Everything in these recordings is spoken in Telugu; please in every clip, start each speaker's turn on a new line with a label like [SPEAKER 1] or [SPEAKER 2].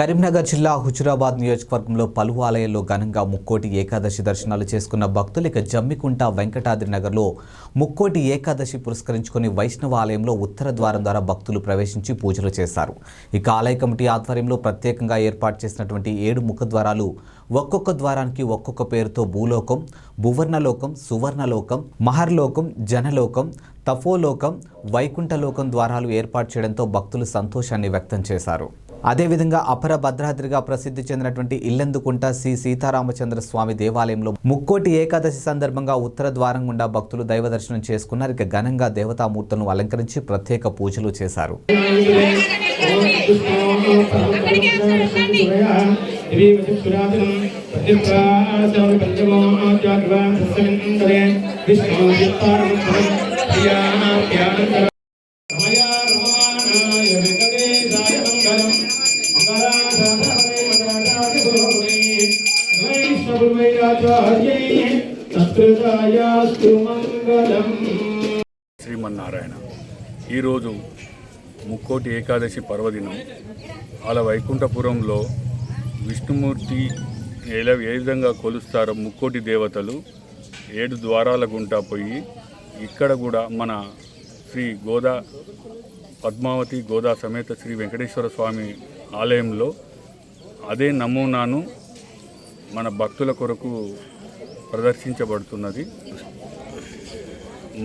[SPEAKER 1] Karimnagar జిల్లా హుజురాబాద్ నియోజకవర్గంలో పలు ఆలయాల్లో ఘనంగా ముక్కోటి ఏకాదశి దర్శనాలు చేసుకున్న భక్తులు ఇక జమ్మికుంట వెంకటాద్రి నగర్లో ముక్కోటి ఏకాదశి పురస్కరించుకొని వైష్ణవ ఆలయంలో ఉత్తర ద్వారం ద్వారా భక్తులు ప్రవేశించి పూజలు చేశారు. ఇక ఆలయ కమిటీ ఆధ్వర్యంలో ప్రత్యేకంగా ఏర్పాటు చేసినటువంటి ఏడు ముఖద్వారాలు ఒక్కొక్క ద్వారానికి ఒక్కొక్క పేరుతో భూలోకం భువర్ణలోకం సువర్ణలోకం మహర్లోకం జనలోకం తపోలోకం వైకుంఠలోకం ద్వారాలు ఏర్పాటు చేయడంతో భక్తులు సంతోషాన్ని వ్యక్తం చేశారు. అదేవిధంగా అపర భద్రాద్రిగా ప్రసిద్ధి చెందినటువంటి ఇల్లందుకుంట శ్రీ సీతారామచంద్ర స్వామి దేవాలయంలో ముక్కోటి ఏకాదశి సందర్భంగా ఉత్తర ద్వారం గుండా భక్తులు దైవ దర్శనం చేసుకున్నారు. ఇక ఘనంగా దేవతామూర్తులను అలంకరించి ప్రత్యేక పూజలు చేశారు.
[SPEAKER 2] శ్రీమన్నారాయణ. ఈరోజు ముక్కోటి ఏకాదశి పర్వదినం. అలా వైకుంఠపురంలో విష్ణుమూర్తి ఎలా ఏ విధంగా కొలుస్తారో ముక్కోటి దేవతలు ఏడు ద్వారాల గుంటా పోయి ఇక్కడ కూడా మన శ్రీ గోదా పద్మావతి గోదా సమేత శ్రీ వెంకటేశ్వర స్వామి ఆలయంలో అదే నమూనాను మన భక్తుల కొరకు ప్రదర్శించబడుతున్నది.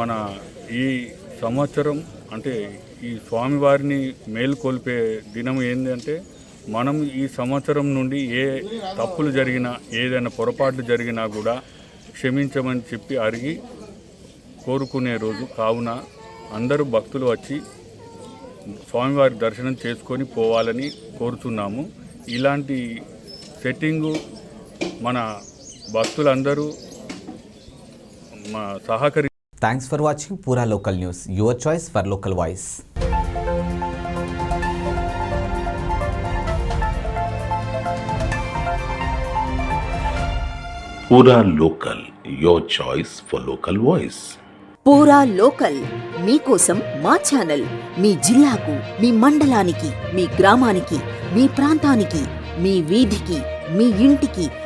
[SPEAKER 2] మన ఈ సంవత్సరం అంటే ఈ స్వామివారిని మేలుకొల్పే దినం ఏంటంటే మనం ఈ సంవత్సరం నుండి ఏ తప్పులు జరిగినా ఏదైనా పొరపాట్లు జరిగినా కూడా క్షమించమని చెప్పి అరిగి కోరుకునే రోజు కావున అందరూ భక్తులు వచ్చి స్వామివారి దర్శనం చేసుకొని పోవాలని కోరుతున్నాము. ఇలాంటి సెట్టింగు మన భక్తులందరూ మా సహకరి
[SPEAKER 1] thanks for watching Pura local news your choice for local voice
[SPEAKER 3] your choice for local voice.
[SPEAKER 4] Pura local మీకోసం మా ఛానల్ మీ జిల్లాకు మీ మండలానికి మీ గ్రామానికి మీ ప్రాంతానికి మీ వీధికి మీ ఇంటికి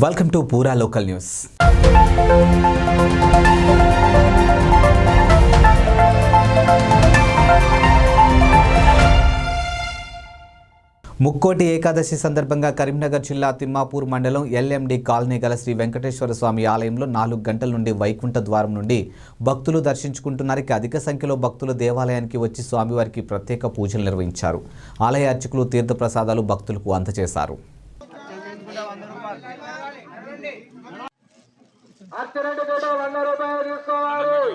[SPEAKER 1] Welcome to Pura local news Mukkoti Ekadashi సందర్భంగా కరీంనగర్ జిల్లా తిమ్మాపూర్ మండలం ఎల్ఎండి కాలనీ గల శ్రీ వెంకటేశ్వర స్వామి ఆలయంలో నాలుగు గంటల నుండి వైకుంఠ ద్వారం నుండి భక్తులు దర్శించుకుంటున్నారు. అధిక సంఖ్యలో భక్తులు దేవాలయానికి వచ్చి స్వామివారికి ప్రత్యేక పూజలు నిర్వహించారు. ఆలయ అర్చకులు తీర్థప్రసాదాలు భక్తులకు అందజేశారు.
[SPEAKER 5] అర్చనటి ఫోటో వంద రూపాయలు తీసుకోవాలి.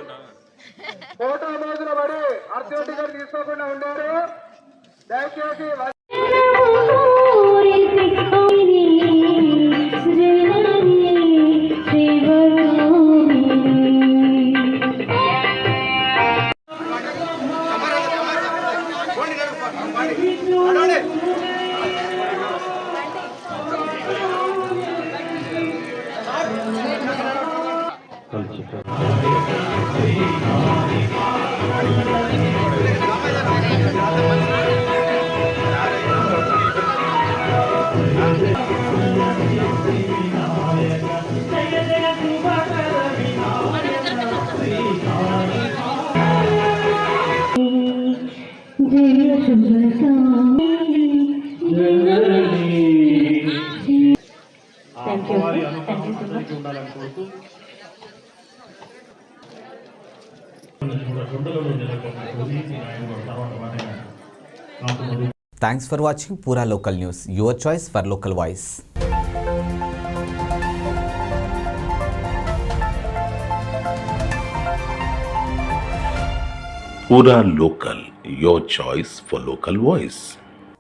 [SPEAKER 5] ఫోటో మోజులు పడి అర్చన గారు తీసుకోకుండా ఉండారు. దయచేసి
[SPEAKER 1] thanks for watching Pura local news your choice for local voice
[SPEAKER 3] Pura Local, your choice for local voice.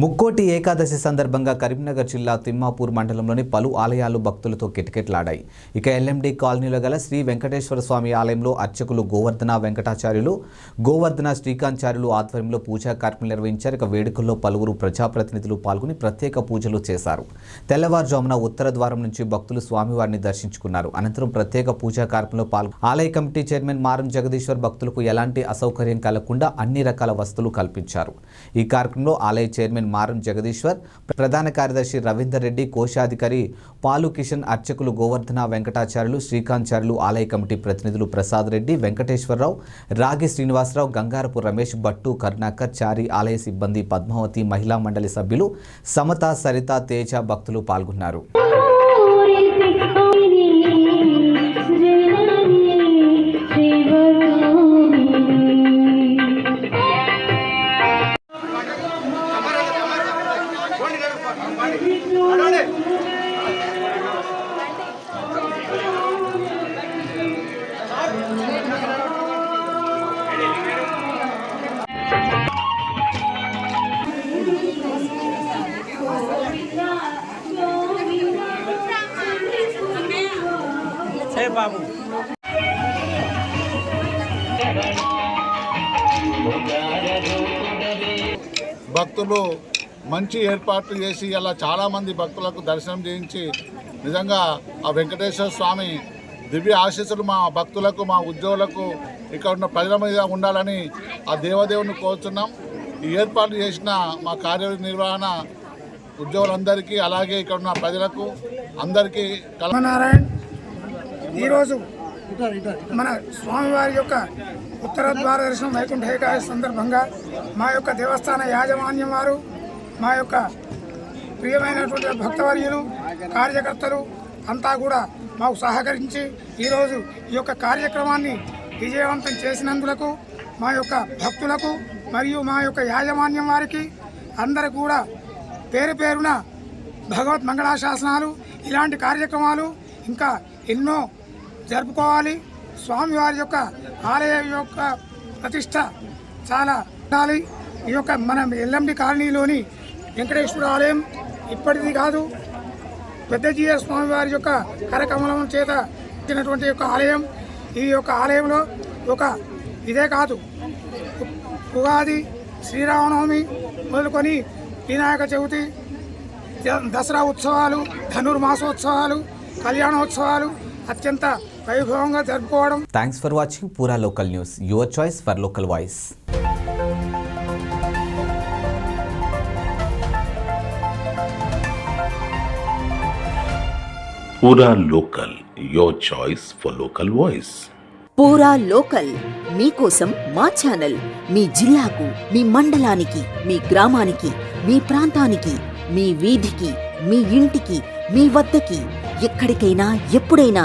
[SPEAKER 1] Mukkoti Ekadashi సందర్భంగా కరీంనగర్ జిల్లా తిమ్మాపూర్ మండలంలోని పలు ఆలయాలు భక్తులతో కిటకిటలాడాయి. ఇక ఎల్ఎండి కాలనీలో గల శ్రీ వెంకటేశ్వర స్వామి ఆలయంలో అర్చకులు గోవర్ధన వెంకటాచార్యులు గోవర్ధన శ్రీకాంచార్యులు ఆధ్వర్యంలో పూజా కార్యక్రమం నిర్వహించారు. ఇక వేడుకల్లో పలువురు ప్రజాప్రతినిధులు పాల్గొని ప్రత్యేక పూజలు చేశారు. తెల్లవారుజామున ఉత్తర ద్వారం నుంచి భక్తులు స్వామివారిని దర్శించుకున్నారు. అనంతరం ప్రత్యేక పూజా కార్యక్రమంలో పాల్గొ ఆలయ కమిటీ చైర్మన్ మారం జగదీశ్వర్ భక్తులకు ఎలాంటి అసౌకర్యం కలగకుండా అన్ని రకాల వస్తువులు కల్పించారు. ఈ కార్యక్రమంలో ఆలయ చైర్మన్ మారం జగదీశ్వర్ ప్రధాన కార్యదర్శి రవీందర్ రెడ్డి కోశాధికారి పాలు కిషన్ అర్చకులు గోవర్ధన వెంకటాచార్యులు శ్రీకాంత్చార్యులు ఆలయ కమిటీ ప్రతినిధులు ప్రసాద్ రెడ్డి వెంకటేశ్వరరావు రాగి శ్రీనివాసరావు గంగారపు రమేష్ భట్టు కరుణాకర్ చారి ఆలయ సిబ్బంది పద్మావతి మహిళా మండలి సభ్యులు సమత సరిత తేజ భక్తులు పాల్గొన్నారు.
[SPEAKER 6] భక్తులు మంచి ఏర్పాట్లు చేసి అలా చాలామంది భక్తులకు దర్శనం చేయించి నిజంగా ఆ వెంకటేశ్వర స్వామి దివ్య ఆశీస్సులు మా భక్తులకు మా ఉద్యోగులకు ఇక్కడ ఉన్న ప్రజల మీద ఉండాలని ఆ దేవదేవుని కోరుతున్నాం ఈ ఏర్పాట్లు చేసిన మా కార్యనిర్వహణ ఉద్యోగులందరికీ అలాగే ఇక్కడ ఉన్న ప్రజలకు అందరికీ కల
[SPEAKER 7] నారాయణ్ ఈరోజు మన స్వామివారి యొక్క ఉత్తర ద్వార దర్శనం వైకుంఠ ఏకాదశి సందర్భంగా మా యొక్క దేవస్థాన యాజమాన్యం వారు మా యొక్క ప్రియమైనటువంటి భక్తవర్యులు కార్యకర్తలు అంతా కూడా మాకు సహకరించి ఈరోజు ఈ యొక్క కార్యక్రమాన్ని విజయవంతం చేసినందులకు మా యొక్క భక్తులకు మరియు మా యొక్క యాజమాన్యం వారికి అందరు కూడా పేరు పేరున భగవత్ మంగళాశాసనాలు ఇలాంటి కార్యక్రమాలు ఇంకా ఎన్నో జరుపుకోవాలి. స్వామివారి యొక్క ఆలయ యొక్క ప్రతిష్ట చాలా ఉండాలి. ఈ యొక్క మన ఎల్లండి కాలనీలోని వెంకటేశ్వర ఆలయం ఇప్పటిది కాదు. పెద్దజీయ స్వామివారి యొక్క కరకమలం చేత ఇచ్చినటువంటి యొక్క ఆలయం. ఈ యొక్క ఆలయంలో ఒక ఇదే కాదు. ఉగాది శ్రీరామనవమి మొదలుకొని వినాయక చవితి దసరా ఉత్సవాలు ధనుర్మాసోత్సవాలు కళ్యాణోత్సవాలు అత్యంత వైభవంగా జరుపుకోవడం
[SPEAKER 1] thanks for watching Pura local news your choice for local voice
[SPEAKER 3] Local, your choice for local voice.
[SPEAKER 4] Pura local మీకోసం మా ఛానల్ మీ జిల్లాకు మీ మండలానికి మీ గ్రామానికి మీ ప్రాంతానికి మీ వీధికి మీ ఇంటికి మీ వద్దకి ఎక్కడికైనా ఎప్పుడైనా